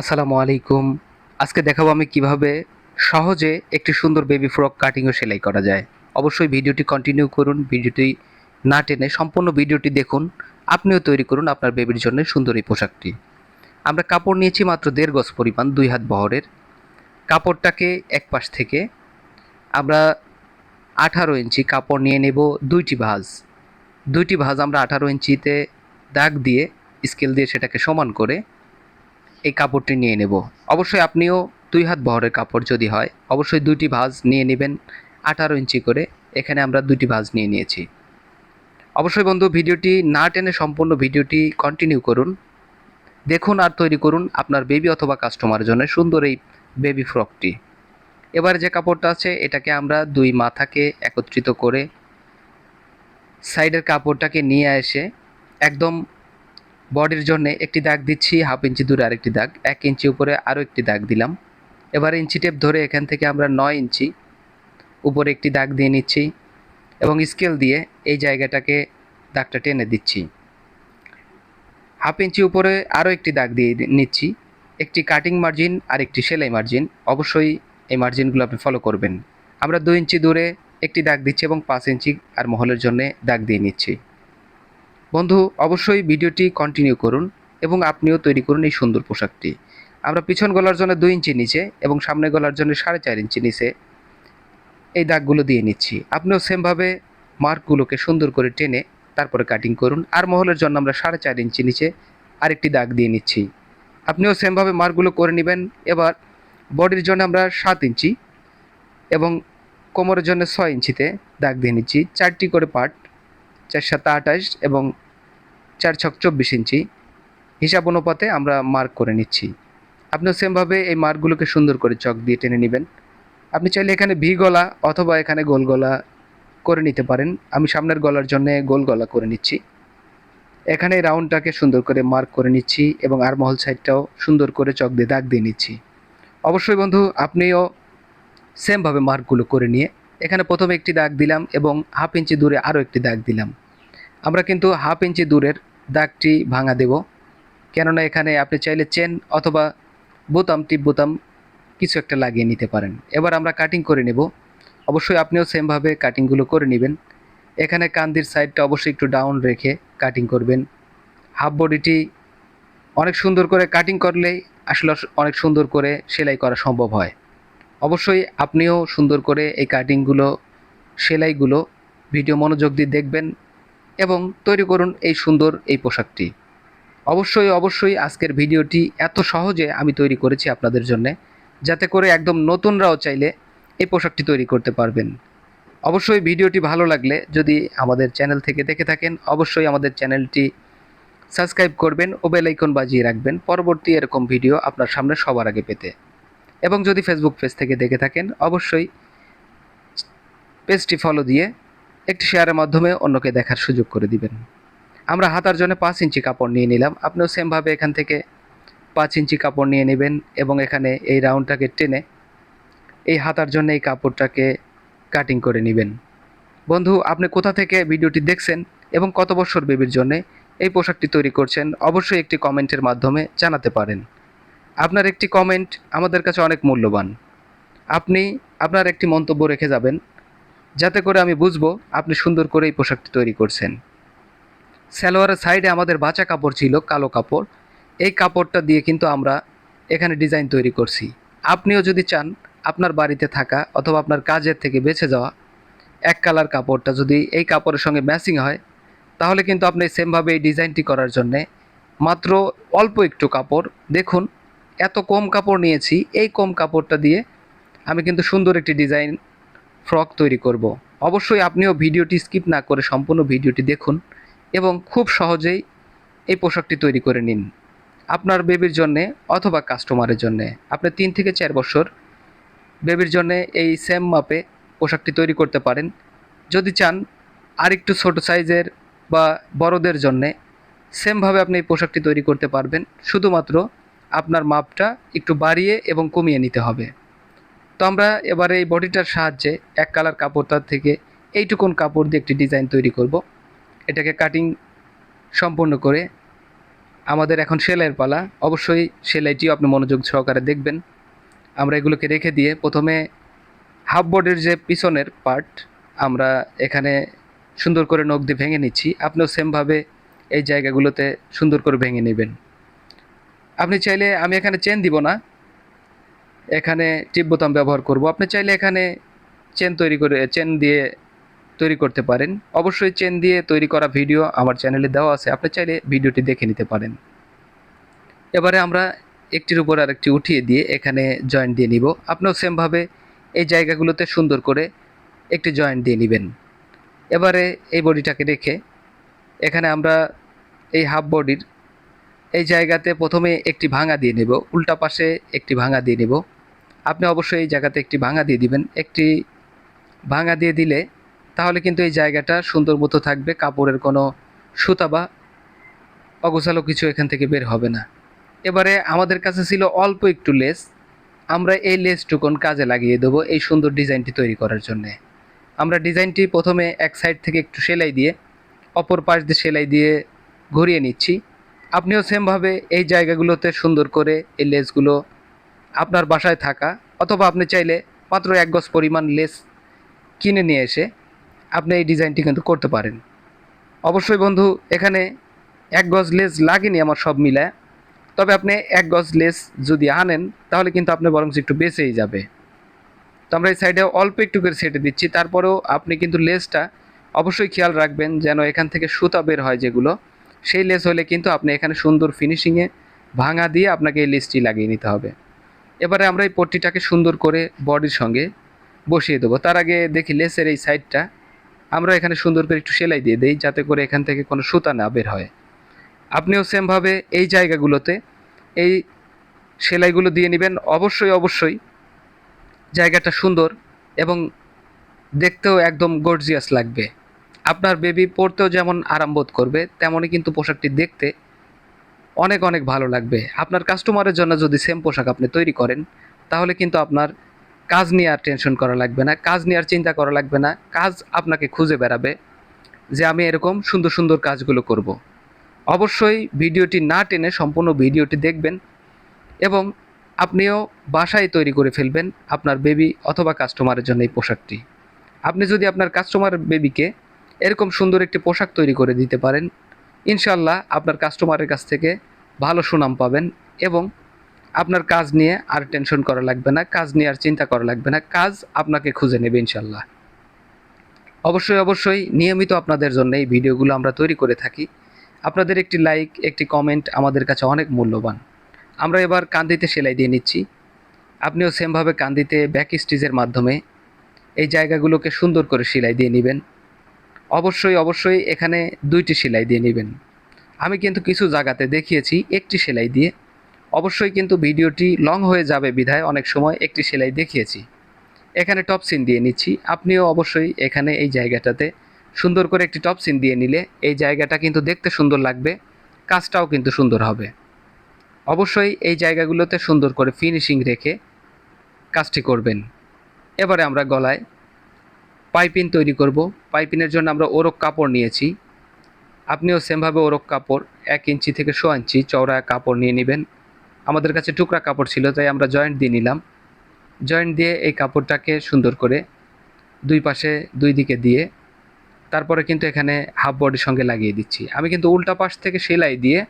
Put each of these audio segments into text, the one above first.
আসসালামু আলাইকুম। আজকে দেখাবো আমি কীভাবে সহজে একটি সুন্দর বেবি ফ্রক কাটিং ও সেলাই করা যায়। অবশ্যই ভিডিওটি কন্টিনিউ করুন, ভিডিওটি না টেনে সম্পূর্ণ ভিডিওটি দেখুন, আপনিও তৈরি করুন আপনার বেবির জন্য সুন্দর এই পোশাকটি। আমরা কাপড় নিয়েছি মাত্র দেড় গজ পরিমাণ, দুই হাত বহরের। কাপড়টাকে এক পাশ থেকে আমরা আঠারো ইঞ্চি কাপড় নিয়ে নেব দুইটি ভাঁজ। দুইটি ভাঁজ আমরা আঠারো ইঞ্চিতে দাগ দিয়ে স্কেল দিয়ে সেটাকে সমান করে এই কাপড়টি নিয়ে নেব। অবশ্যই আপনিও দুই হাত বহরের কাপড় যদি হয়, অবশ্যই দুইটি ভাঁজ নিয়ে নেবেন আঠারো ইঞ্চি করে। এখানে আমরা দুটি ভাঁজ নিয়ে নিয়েছি। অবশ্যই বন্ধু, ভিডিওটি না টেনে সম্পূর্ণ ভিডিওটি কন্টিনিউ করুন। দেখুন আর তৈরি করুন আপনার বেবি অথবা কাস্টমারের জন্য সুন্দর এই বেবি ফ্রকটি এবার যে কাপড়টা আছে, এটাকে আমরা দুই মাথাকে একত্রিত করে সাইডের কাপড়টাকে নিয়ে এসে একদম বডির জন্য একটি দাগ দিচ্ছি, হাফ ইঞ্চি দূরে আরেকটি দাগ, এক ইঞ্চি উপরে আরও একটি দাগ দিলাম। এবার ইঞ্চি টেপ ধরে এখান থেকে আমরা নয় ইঞ্চি উপরে একটি দাগ দিয়ে নিচ্ছি এবং স্কেল দিয়ে এই জায়গাটাকে দাগটা টেনে দিচ্ছি। হাফ ইঞ্চি উপরে আরও একটি দাগ দিয়ে নিচ্ছি। একটি কাটিং মার্জিন আর একটি সেলাই মার্জিন। অবশ্যই এই মার্জিনগুলো আপনি ফলো করবেন। আমরা দু ইঞ্চি দূরে একটি দাগ দিচ্ছি এবং পাঁচ ইঞ্চি আর মহলের জন্য দাগ দিয়ে নিচ্ছি। বন্ধু, অবশ্যই ভিডিওটি কন্টিনিউ করুন এবং আপনিও তৈরি করুন এই সুন্দর পোশাকটি। আমরা পিছন গলার জন্য দুই ইঞ্চি নিচে এবং সামনে গলার জন্য সাড়ে চার ইঞ্চি নিচে এই দাগগুলো দিয়ে নিচ্ছি। আপনিও সেমভাবে মার্কগুলোকে সুন্দর করে টেনে তারপরে কাটিং করুন। আর মহলের জন্য আমরা সাড়ে চার ইঞ্চি নিচে আরেকটি দাগ দিয়ে নিচ্ছি। আপনিও সেমভাবে মার্কগুলো করে নেবেন। এবার বডির জন্য আমরা সাত ইঞ্চি এবং কোমরের জন্য ছয় ইঞ্চিতে দাগ দিয়ে নিচ্ছি। চারটি করে পার্ট চার সাত আঠাশ এবং চার ছক চব্বিশ ইঞ্চি। হিসাব অনুপাতে আমরা মার্ক করে নিচ্ছি। আপনিও সেমভাবে এই মার্কগুলোকে সুন্দর করে চক দিয়ে টেনে নেবেন। আপনি চাইলে এখানে ভি গলা অথবা এখানে গোল গলা করে নিতে পারেন। আমি সামনের গলার জন্য গোল গলা করে নিচ্ছি। এখানে রাউন্ডটাকে সুন্দর করে মার্ক করে নিচ্ছি এবং আর মহল সাইডটাও সুন্দর করে চক দিয়ে দাগ দিয়ে নিচ্ছি। অবশ্যই বন্ধু, আপনিও সেমভাবে মার্কগুলো করে নিয়ে এখানে প্রথমে একটি দাগ দিলাম এবং হাফ ইঞ্চি দূরে আরও একটি দাগ দিলাম। আমরা কিন্তু হাফ ইঞ্চি দূরের দাগটি ভাঙা দেব। কেননা এখানে আপনি চাইলে চেন অথবা বোতাম, টিপ বোতাম কিছু একটা লাগিয়ে নিতে পারেন। এবার আমরা কাটিং করে নেব। অবশ্যই আপনিও সেমভাবে কাটিংগুলো করে নেবেন। এখানে কান্দির সাইডটা অবশ্যই একটু ডাউন রেখে কাটিং করবেন। হাফ বডিটি অনেক সুন্দর করে কাটিং করলেই আসলে অনেক সুন্দর করে সেলাই করা সম্ভব হয়। অবশ্যই আপনিও সুন্দর করে এই কাটিংগুলো সেলাইগুলো ভিডিও মনোযোগ দিয়ে দেখবেন এবং তৈরি করুন এই সুন্দর এই পোশাকটি। অবশ্যই অবশ্যই আজকের ভিডিওটি এত সহজে আমি তৈরি করেছি আপনাদের জন্যে যাতে করে একদম নতুনরাও চাইলে এই পোশাকটি তৈরি করতে পারবেন। অবশ্যই ভিডিওটি ভালো লাগলে যদি আমাদের চ্যানেল থেকে দেখে থাকেন, অবশ্যই আমাদের চ্যানেলটি সাবস্ক্রাইব করবেন ও বেল আইকন বাজিয়ে রাখবেন। পরবর্তী এরকম ভিডিও আপনার সামনে সবার আগে পেতে। এবং যদি ফেসবুক পেজ থেকে দেখে থাকেন, অবশ্যই পেজটি ফলো দিয়ে একটি শেয়ারের মাধ্যমে অন্যকে দেখার সুযোগ করে দিবেন। আমরা হাতার জন্য পাঁচ ইঞ্চি কাপড় নিয়ে নিলাম। আপনিও সেমভাবে এখান থেকে পাঁচ ইঞ্চি কাপড় নিয়ে নেবেন এবং এখানে এই রাউন্ডটাকে টেনে এই হাতার জন্য এই কাপড়টাকে কাটিং করে নেবেন। বন্ধু, আপনি কোথা থেকে ভিডিওটি দেখছেন এবং কত বছর বেবির জন্য এই পোশাকটি তৈরি করছেন, অবশ্যই একটি কমেন্টের মাধ্যমে জানাতে পারেন। আপনার একটি কমেন্ট আমাদের কাছে অনেক মূল্যবান। আপনি আপনার একটি মন্তব্য রেখে যাবেন, যাতে করে আমি বুঝব আপনি সুন্দর করে এই পোশাকটি তৈরি করছেন। সালোয়ারের সাইডে আমাদের বাঁচা কাপড় ছিল, কালো কাপড়। এই কাপড়টা দিয়ে কিন্তু আমরা এখানে ডিজাইন তৈরি করছি। আপনিও যদি চান আপনার বাড়িতে থাকা অথবা আপনার কাজের থেকে বেঁচে যাওয়া এক কালার কাপড়টা যদি এই কাপড়ের সঙ্গে ম্যাচিং হয়, তাহলে কিন্তু আপনি সেমভাবে এই ডিজাইনটি করার জন্যে মাত্র অল্প একটু কাপড় দেখুন এত কম কাপড় নিয়েছি, এই কম কাপড়টা দিয়ে আমি কিন্তু সুন্দর একটি ডিজাইন ফ্রক তৈরি করব। অবশ্যই আপনিও ভিডিওটি স্কিপ না করে সম্পূর্ণ ভিডিওটি দেখুন এবং খুব সহজেই এই পোশাকটি তৈরি করে নিন। আপনার বেবির জন্যে অথবা কাস্টমারের জন্যে। আপনি তিন থেকে চার বছর বেবির জন্যে এই সেম মাপে পোশাকটি তৈরি করতে পারেন। যদি চান আরেকটু ছোট সাইজের বা বড়দের জন্যে সেমভাবে আপনি এই পোশাকটি তৈরি করতে পারবেন। শুধুমাত্র আপনার মাপটা একটু বাড়িয়ে এবং কমিয়ে নিতে হবে। তো আমরা এবারে এই বডিটার সাহায্যে এক কালার কাপড়টার থেকে এইটুকুন কাপড় দিয়ে একটি ডিজাইন তৈরি করব। এটাকে কাটিং সম্পূর্ণ করে আমাদের এখন সেলাইয়ের পালা। অবশ্যই সেলাইটিও আপনি মনোযোগ সহকারে দেখবেন। আমরা এগুলোকে রেখে দিয়ে প্রথমে হাফ বডির যে পিছনের পার্ট আমরা এখানে সুন্দর করে নখ দিয়ে ভেঙে নিচ্ছি। আপনিও সেমভাবে এই জায়গাগুলোতে সুন্দর করে ভেঙে নেবেন। আপনি চাইলে আমি এখানে চেন দিব না। এখানে টিপ বোতাম ব্যবহার করব। আপনি চাইলে এখানে চেন তৈরি করে চেন দিয়ে তৈরি করতে পারেন। অবশ্যই চেন দিয়ে তৈরি করা ভিডিও আমার চ্যানেলে দেওয়া আছে। আপনি চাইলে ভিডিওটি দেখে নিতে পারেন। এবারে আমরা একটির উপর আরেকটি উঠিয়ে দিয়ে এখানে জয়েন্ট দিয়ে নিব। আপনিও সেমভাবে এই জায়গাগুলোতে সুন্দর করে একটি জয়েন্ট দিয়ে নেবেন। এবারে এই বডিটাকে রেখে এখানে আমরা এই হাফ বডির এই জায়গাতে প্রথমে একটি ভাঙা দিয়ে নেব, উল্টা পাশে একটি ভাঙা দিয়ে নেব। আপনি অবশ্যই এই জায়গাতে একটি ভাঙা দিয়ে দিবেন। একটি ভাঙা দিয়ে দিলে তাহলে কিন্তু এই জায়গাটা সুন্দর মতো থাকবে, কাপড়ের কোনো সুতা বা অগোছালো কিছু এখান থেকে বের হবে না। এবারে আমাদের কাছে ছিল অল্প একটু লেস, আমরা এই লেসটুকুন কাজে লাগিয়ে দেবো এই সুন্দর ডিজাইনটি তৈরি করার জন্যে। আমরা ডিজাইনটি প্রথমে এক সাইড থেকে একটু সেলাই দিয়ে, অপর পাশ দিয়ে সেলাই দিয়ে ঘুরিয়ে নিচ্ছি। আপনিও সেমভাবে এই জায়গাগুলোতে সুন্দর করে এই লেসগুলো আপনার বাসায় থাকা, অথবা আপনি চাইলে মাত্র এক গজ পরিমাণ লেস কিনে নিয়ে এসে আপনি এই ডিজাইনটি কিন্তু করতে পারেন। অবশ্যই বন্ধু, এখানে এক গজ লেস লাগেনি আমার সব মিলায়। তবে আপনি এক গজ লেস যদি আনেন, তাহলে কিন্তু আপনি বরং একটু বেঁচেই যাবে। তো আমরা এই সাইডে অল্প একটু করে সেটে দিচ্ছি। তারপরেও আপনি কিন্তু লেসটা অবশ্যই খেয়াল রাখবেন যেন এখান থেকে সুতা বের হয় যেগুলো। সেই লেস হলে কিন্তু আপনি এখানে সুন্দর ফিনিশিংয়ে ভাঙা দিয়ে আপনাকে এই লেসটি লাগিয়ে নিতে হবে। এবারে আমরা এই পট্টিটাকে সুন্দর করে বডির সঙ্গে বসিয়ে দেবো। তার আগে দেখি লেসের এই সাইডটা। আমরা এখানে সুন্দর করে একটু সেলাই দিয়ে দিই যাতে করে এখান থেকে কোনো সুতা না বের হয়। আপনিও সেমভাবে এই জায়গাগুলোতে এই সেলাইগুলো দিয়ে নেবেন। অবশ্যই অবশ্যই জায়গাটা সুন্দর এবং দেখতেও একদম গর্জিয়াস লাগবে। আপনার বেবি পরতেও যেমন আরাম বোধ করবে, তেমনই কিন্তু পোশাকটি দেখতে অনেক অনেক ভালো লাগবে আপনার কাস্টমারের জন্য যদি সেম পোশাক আপনি তৈরি করেন, তাহলে কিন্তু আপনার কাজ নিয়ে আর টেনশন করা লাগবে না, কাজ নিয়ে আর চিন্তা করা লাগবে না, কাজ আপনাকে খুঁজে বেড়াবে যে আমি এরকম সুন্দর সুন্দর কাজগুলো করব। অবশ্যই ভিডিওটি না টেনে সম্পূর্ণ ভিডিওটি দেখবেন এবং আপনিও বাসায় তৈরি করে ফেলবেন আপনার বেবি অথবা কাস্টমারের জন্য এই পোশাকটি আপনি যদি আপনার কাস্টমার বেবিকে এরকম সুন্দর একটি পোশাক তৈরি করে দিতে পারেন। ইনশাল্লাহ আপনার কাস্টমারের কাছ থেকে ভালো সুনাম পাবেন এবং আপনার কাজ নিয়ে আর টেনশন করা লাগবে না, কাজ নিয়ে আর চিন্তা করা লাগবে না, কাজ আপনাকে খুঁজে নেবে ইনশাল্লাহ অবশ্যই অবশ্যই নিয়মিত আপনাদের জন্য এই ভিডিওগুলো আমরা তৈরি করে থাকি। আপনাদের একটি লাইক একটি কমেন্ট আমাদের কাছে অনেক মূল্যবান। আমরা এবার কান্দিতে সেলাই দিয়ে নিচ্ছি। আপনিও সেমভাবে কান্দিতে ব্যাক স্টিচের মাধ্যমে এই জায়গাগুলোকে সুন্দর করে সেলাই দিয়ে নেবেন। অবশ্যই অবশ্যই এখানে দুইটি সেলাই দিয়ে নেবেন। আমি কিন্তু কিছু জায়গাতে দেখিয়েছি, একটি সেলাই দিয়ে। অবশ্যই কিন্তু ভিডিওটি লং হয়ে যাবে বিধায় অনেক সময় একটি সেলাই দেখিয়েছি। এখানে টপ সিন দিয়ে নিচ্ছি। আপনিও অবশ্যই এখানে এই জায়গাটাতে সুন্দর করে একটি টপ সিন দিয়ে নিলে এই জায়গাটা কিন্তু দেখতে সুন্দর লাগবে, কাজটাও কিন্তু সুন্দর হবে। অবশ্যই এই জায়গাগুলোতে সুন্দর করে ফিনিশিং রেখে কাজটি করবেন। এবারে আমরা গলায় পাইপিন তৈরি করব। পাইপিনের জন্য আমরা ওরক কাপড় নিয়েছি। আপনিও সেমভাবে ওরক কাপড় এক ইঞ্চি থেকে শো ইঞ্চি চওড়া কাপড় নিয়ে নেবেন। আমাদের কাছে টুকরা কাপড় ছিল, তাই আমরা জয়েন্ট দিয়ে নিলাম। জয়েন্ট দিয়ে এই কাপড়টাকে সুন্দর করে দুই পাশে, দুই দিকে দিয়ে তারপরে কিন্তু এখানে হাফ বডির সঙ্গে লাগিয়ে দিচ্ছি। আমি কিন্তু উল্টা পাশ থেকে সেলাই দিয়ে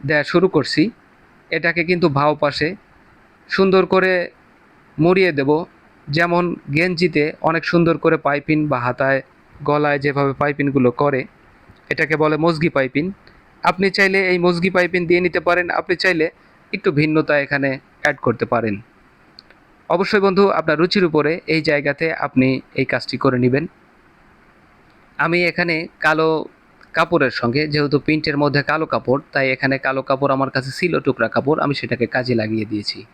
দেয়া শুরু করছি। এটাকে কিন্তু ভাও পাশে সুন্দর করে মুড়িয়ে দেব। যেমন গেঞ্জিতে অনেক সুন্দর করে পাইপিন বা হাতায়, গলায় যেভাবে পাইপিনগুলো করে, এটাকে বলে মজগি পাইপিন আপনি চাইলে এই মজগি পাইপিন দিয়ে নিতে পারেন, আপনি চাইলে একটু ভিন্নতা এখানে অ্যাড করতে পারেন। অবশ্যই বন্ধু, আপনার রুচির উপরে এই জায়গাতে আপনি এই কাজটি করে নেবেন। আমি এখানে কালো কাপড়ের সঙ্গে, যেহেতু প্রিন্টের মধ্যে কালো কাপড়, তাই এখানে কালো কাপড় আমার কাছে ছিল, টুকরা কাপড়, আমি সেটাকে কাজে লাগিয়ে দিয়েছি।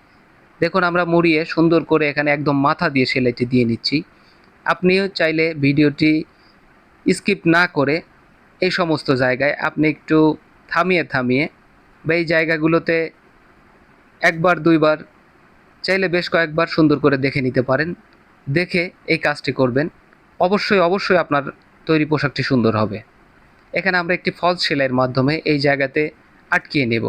দেখুন, আমরা মুড়িয়ে সুন্দর করে এখানে একদম মাথা দিয়ে সেলাইটি দিয়ে নিচ্ছি। আপনিও চাইলে ভিডিওটি স্কিপ না করে এই সমস্ত জায়গায় আপনি একটু থামিয়ে থামিয়ে বা এই জায়গাগুলোতে একবার, দুইবার, চাইলে বেশ কয়েকবার সুন্দর করে দেখে নিতে পারেন। দেখে এই কাজটি করবেন। অবশ্যই অবশ্যই আপনার তৈরি পোশাকটি সুন্দর হবে। এখানে আমরা একটি ফলস সেলাইয়ের মাধ্যমে এই জায়গাতে আটকিয়ে নেব।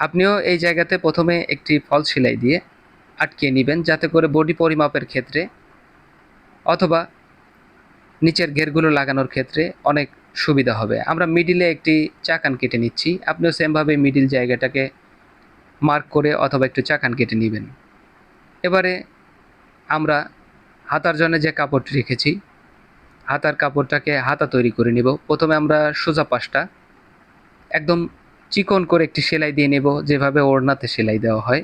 আপনিও এই জায়গাতে প্রথমে একটি ফল সেলাই দিয়ে আটকিয়ে নেবেন যাতে করে বডি পরিমাপের ক্ষেত্রে অথবা নিচের ঘেরগুলো লাগানোর ক্ষেত্রে অনেক সুবিধা হবে। আমরা মিডিলে একটি চাকান কেটে নিচ্ছি। আপনিও সেমভাবে মিডিল জায়গাটাকে মার্ক করে অথবা একটু চাকান কেটে নেবেন। এবারে আমরা হাতার জন্য যে কাপড়টি রেখেছি, হাতার কাপড়টাকে হাতা তৈরি করে নেব। প্রথমে আমরা সোজা পাশটা একদম চিকন করে একটি সেলাই দিয়ে নেব, যেভাবে ওড়নাতে সেলাই দেওয়া হয়।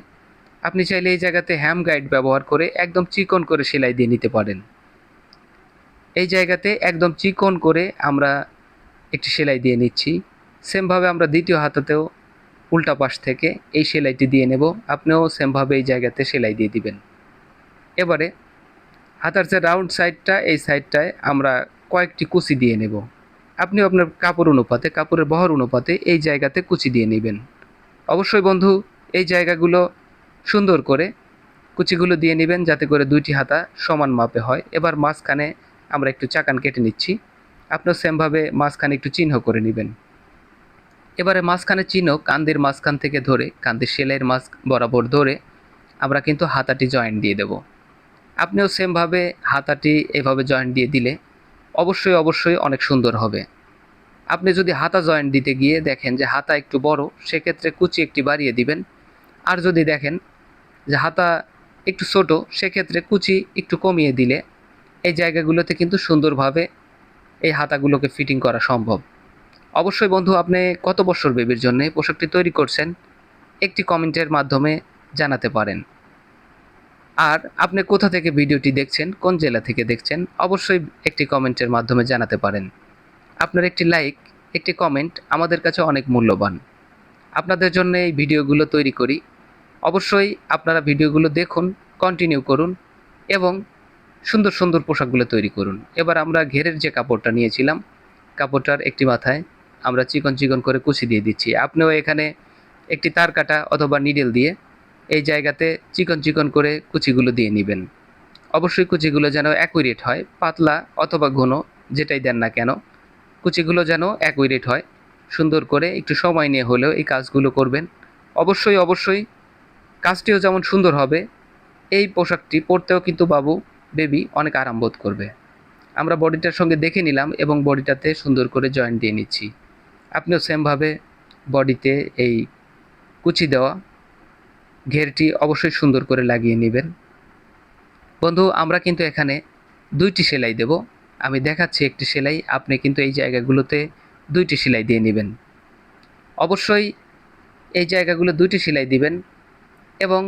আপনি চাইলে এই জায়গাতে হ্যাম গাইড ব্যবহার করে একদম চিকন করে সেলাই দিয়ে নিতে পারেন। এই জায়গাতে একদম চিকন করে আমরা একটি সেলাই দিয়ে নিচ্ছি। সেমভাবে আমরা দ্বিতীয় হাতাতেও উল্টা পাশ থেকে এই সেলাইটি দিয়ে নেব। আপনিও সেমভাবে এই জায়গাতে সেলাই দিয়ে দিবেন। এবারে হাতার যে রাউন্ড সাইডটা, এই সাইডটায় আমরা কয়েকটি কুচি দিয়ে নেব। আপনি আপনার কাপড় অনুপাতে, কাপড়ের বহর অনুপাতে এই জায়গাতে কুচি দিয়ে নেবেন। অবশ্যই বন্ধু, এই জায়গাগুলো সুন্দর করে কুচিগুলো দিয়ে নেবেন যাতে করে দুইটি হাতা সমান মাপে হয়। এবার মাঝখানে আমরা একটু চাকান কেটে নিচ্ছি। আপনার সেমভাবে মাঝখানে একটু চিহ্ন করে নেবেন। এবারে মাঝখানে চিহ্ন কান্দির মাঝখান থেকে ধরে, কান্দির সেলাইয়ের মাঝ বরাবর ধরে আমরা কিন্তু হাতাটি জয়েন্ট দিয়ে দেব। আপনিও সেমভাবে হাতাটি এভাবে জয়েন্ট দিয়ে দিলে অবশ্যই অবশ্যই অনেক সুন্দর হবে। আপনি যদি হাতা জয়েন্ট দিতে গিয়ে দেখেন যে হাতা একটু বড়, সেক্ষেত্রে কুচি একটি বাড়িয়ে দিবেন। আর যদি দেখেন যে হাতা একটু ছোট, সেক্ষেত্রে কুচি একটু কমিয়ে দিলে এই জায়গাগুলোতে কিন্তু সুন্দরভাবে এই হাতাগুলোকে ফিটিং করা সম্ভব। অবশ্যই বন্ধু, আপনি কত বছর বেবির জন্য পোশাকটি তৈরি করছেন, একটি কমেন্টের মাধ্যমে জানাতে পারেন। আর আপনি কোথা থেকে ভিডিওটি দেখছেন, কোন জেলা থেকে দেখছেন, অবশ্যই একটি কমেন্টের মাধ্যমে জানাতে পারেন। আপনার একটি লাইক, একটি কমেন্ট আমাদের কাছে অনেক মূল্যবান। আপনাদের জন্য এই ভিডিওগুলো তৈরি করি। অবশ্যই আপনারা ভিডিওগুলো দেখুন কন্টিনিউ করুন এবং সুন্দর সুন্দর পোশাকগুলো তৈরি করুন। এবার আমরা ঘেরের যে কাপড়টা নিয়েছিলাম, কাপড়টার একটি মাথায় আমরা চিকন চিকন করে কুচি দিয়ে দিচ্ছি। আপনিও এখানে একটি তার কাটা অথবা নিডেল দিয়ে এই জায়গাতে চিকন চিকন করে কুচিগুলো দিয়ে নেবেন। অবশ্যই কুচিগুলো যেন অ্যাকুরেট হয়, পাতলা অথবা ঘন, যেটাই দেন না কেন। কুচিগুলো যেন অ্যাকুরেট হয়, সুন্দর করে একটু সময় নিয়ে হলেও এই কাজগুলো করবেন। অবশ্যই অবশ্যই কাজটিও যেমন সুন্দর হবে, এই পোশাকটি পরতেও কিন্তু বাবু, বেবি অনেক আরাম বোধ করবে। আমরা বডিটার সঙ্গে দেখে নিলাম এবং বডিটাতে সুন্দর করে জয়েন্ট দিয়ে নিচ্ছি। আপনিও সেমভাবে বডিতে এই কুচি দেওয়া ঘেরটি অবশ্যই সুন্দর করে লাগিয়ে নেবেন। বন্ধু, আমরা কিন্তু এখানে দুইটি সেলাই দেব। আমি দেখাচ্ছি একটি সেলাই, আপনি কিন্তু এই জায়গাগুলোতে দুইটি সেলাই দিয়ে নেবেন। অবশ্যই এই জায়গাগুলো দুইটি সেলাই দিবেন এবং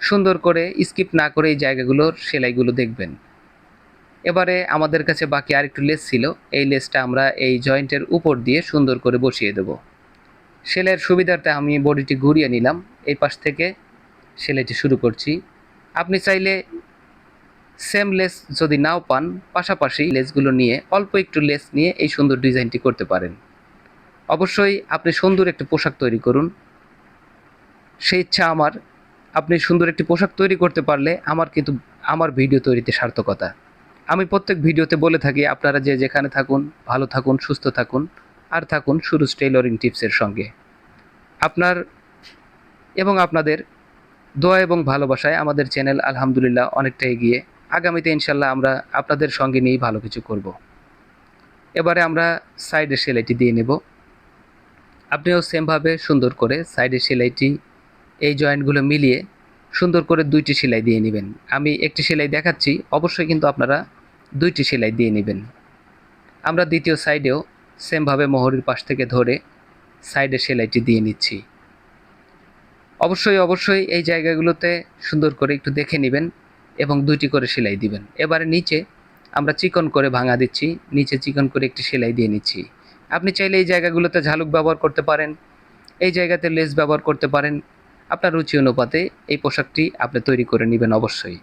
সুন্দর করে স্কিপ না করে এই জায়গাগুলোর সেলাইগুলো দেখবেন। এবারে আমাদের কাছে বাকি আরেকটু লেস ছিল, এই লেসটা আমরা এই জয়েন্টের উপর দিয়ে সুন্দর করে বসিয়ে দেব। সেলাইয়ের সুবিধার্থে আমি বডিটি ঘুরিয়ে নিলাম। এই পাশ থেকে সেলাইটি শুরু করছি। আপনি চাইলে সেম লেস যদি নাও পান, পাশাপাশি লেসগুলো নিয়ে অল্প একটু লেস নিয়ে এই সুন্দর ডিজাইনটি করতে পারেন। অবশ্যই আপনি সুন্দর একটি পোশাক তৈরি করুন। সেই ইচ্ছা আমার, আপনি সুন্দর একটি পোশাক তৈরি করতে পারলে আমার কিন্তু, আমার ভিডিও তৈরিতে সার্থকতা। আমি প্রত্যেক ভিডিওতে বলে থাকি, আপনারা যে যেখানে থাকুন, ভালো থাকুন, সুস্থ থাকুন। আর থাকুন সুরুজ টেইলরিং টিপসের সঙ্গে। আপনার এবং আপনাদের দোয়া এবং ভালোবাসায় আমাদের চ্যানেল আলহামদুলিল্লাহ অনেকটা এগিয়ে। আগামীতে ইনশাল্লাহ আমরা আপনাদের সঙ্গে নিয়েই ভালো কিছু করব। এবারে আমরা সাইডের সেলাইটি দিয়ে নেব। আপনিও সেমভাবে সুন্দর করে সাইডের সেলাইটি, এই জয়েন্টগুলো মিলিয়ে সুন্দর করে দুইটি সেলাই দিয়ে নেবেন। আমি একটি সেলাই দেখাচ্ছি, অবশ্যই কিন্তু আপনারা দুইটি সেলাই দিয়ে নেবেন। আমরা দ্বিতীয় সাইডেও সেমভাবে মোহরির পাশ থেকে ধরে সাইডে সেলাইটি দিয়ে নিচ্ছি। অবশ্যই অবশ্যই এই জায়গাগুলোতে সুন্দর করে একটু দেখে নেবেন এবং দুইটি করে সেলাই দিবেন। এবারে নিচে আমরা চিকন করে ভাঙা দিচ্ছি, নিচে চিকন করে একটি সেলাই দিয়ে নিচ্ছি। আপনি চাইলে এই জায়গাগুলোতে ঝালুক ব্যবহার করতে পারেন, এই জায়গাতে লেস ব্যবহার করতে পারেন। আপনার রুচি অনুপাতে এই পোশাকটি আপনি তৈরি করে নেবেন অবশ্যই।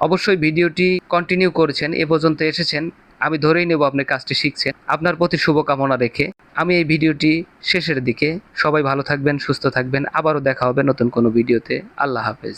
অবশ্যই ভিডিওটি কন্টিনিউ করেছেন, এ পর্যন্ত এসেছেন। আমি ধরেই নেব আপনি কাজটি শিখছেন। আপনার প্রতি শুভকামনা রেখে আমি এই ভিডিওটি শেষের দিকে সবাই ভালো থাকবেন, সুস্থ থাকবেন। আবারও দেখা হবে নতুন কোনো ভিডিওতে। আল্লাহ হাফেজ।